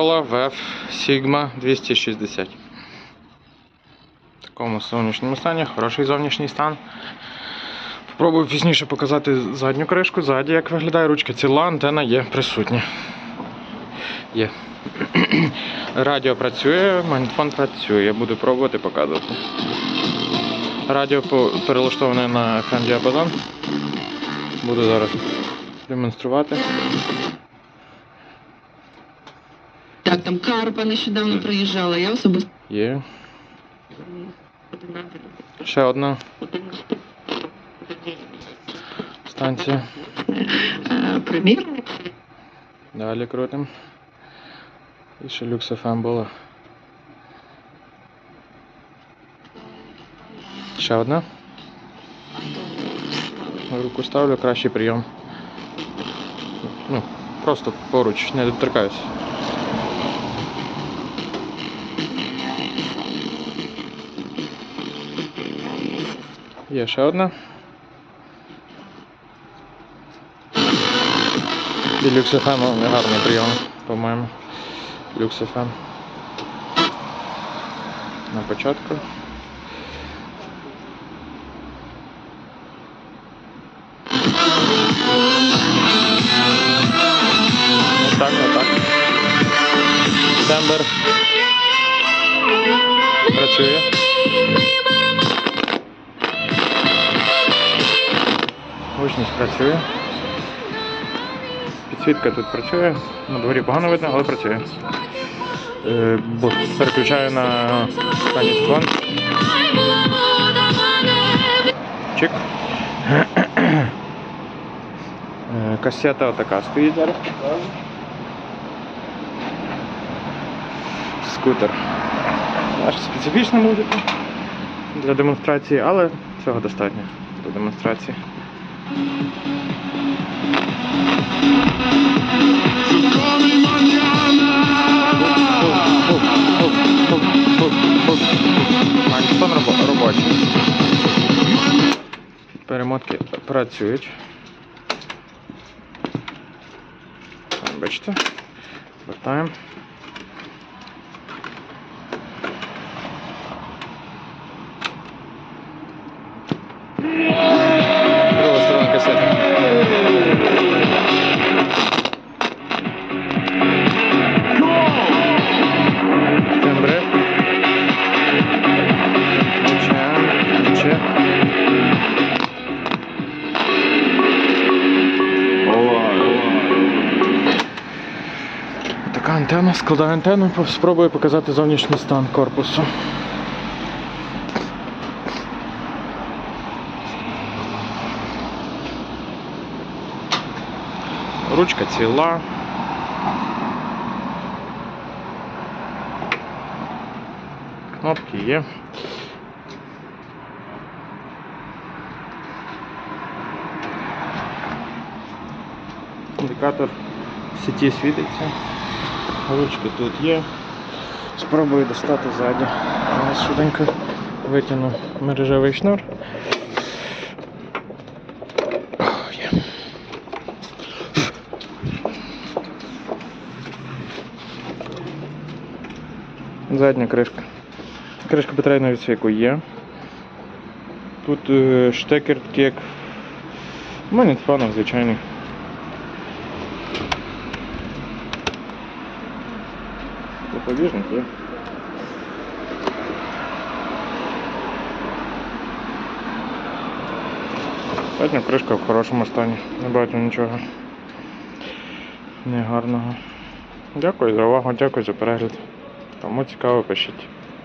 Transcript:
VF Sigma 260. В такому сонячному стані, хороший зовнішній стан. Спробую пізніше показати задню кришку, ззаді як виглядає ручка ціла, антена є присутня. Є. Радіо працює, магнітофон працює. Я буду пробувати показувати. Радіо перелаштоване на FM діапазон. Буду зараз демонструвати. Так, там Карпа нещодавно приїжджала, я особисто. Є. Ще одна станція. Е, Примір. Далі крутим. І ще Lux FM була. Ще одна. Руку ставлю, кращий прийом. Ну, просто поруч, не доторкаюся. Є ще одна. І FM гарний прийом, по-моєму. FM. На початку. Ну так, ну так. Дембер. Працює. Гучність працює. Підсвітка тут працює. На дворі погано видно, але працює. Е, переключаю на магнітофон. Чик. Е, Касета така стоїть зараз. Скутер. Аж специфічна музика для демонстрації, але цього достатньо для демонстрації. Робо- робочий. Перемотки працюють. Бачите? Вертаємо. Така антенна, складаю антенну, спробую показати зовнішній стан корпусу. Ручка ціла. Кнопки є. Індикатор в сіті світиться. Ручки тут є. Спробую достати ззаді. Швиденько витягну мережевий шнур. Задня кришка. Кришка батарейного відсвіку є. Тут е, штекер такий як в звичайний. Запобіжник є. Задня кришка в хорошому стані. Не бачу нічого негарного. Дякую за увагу, дякую за перегляд. Кому цікаво, пишіть.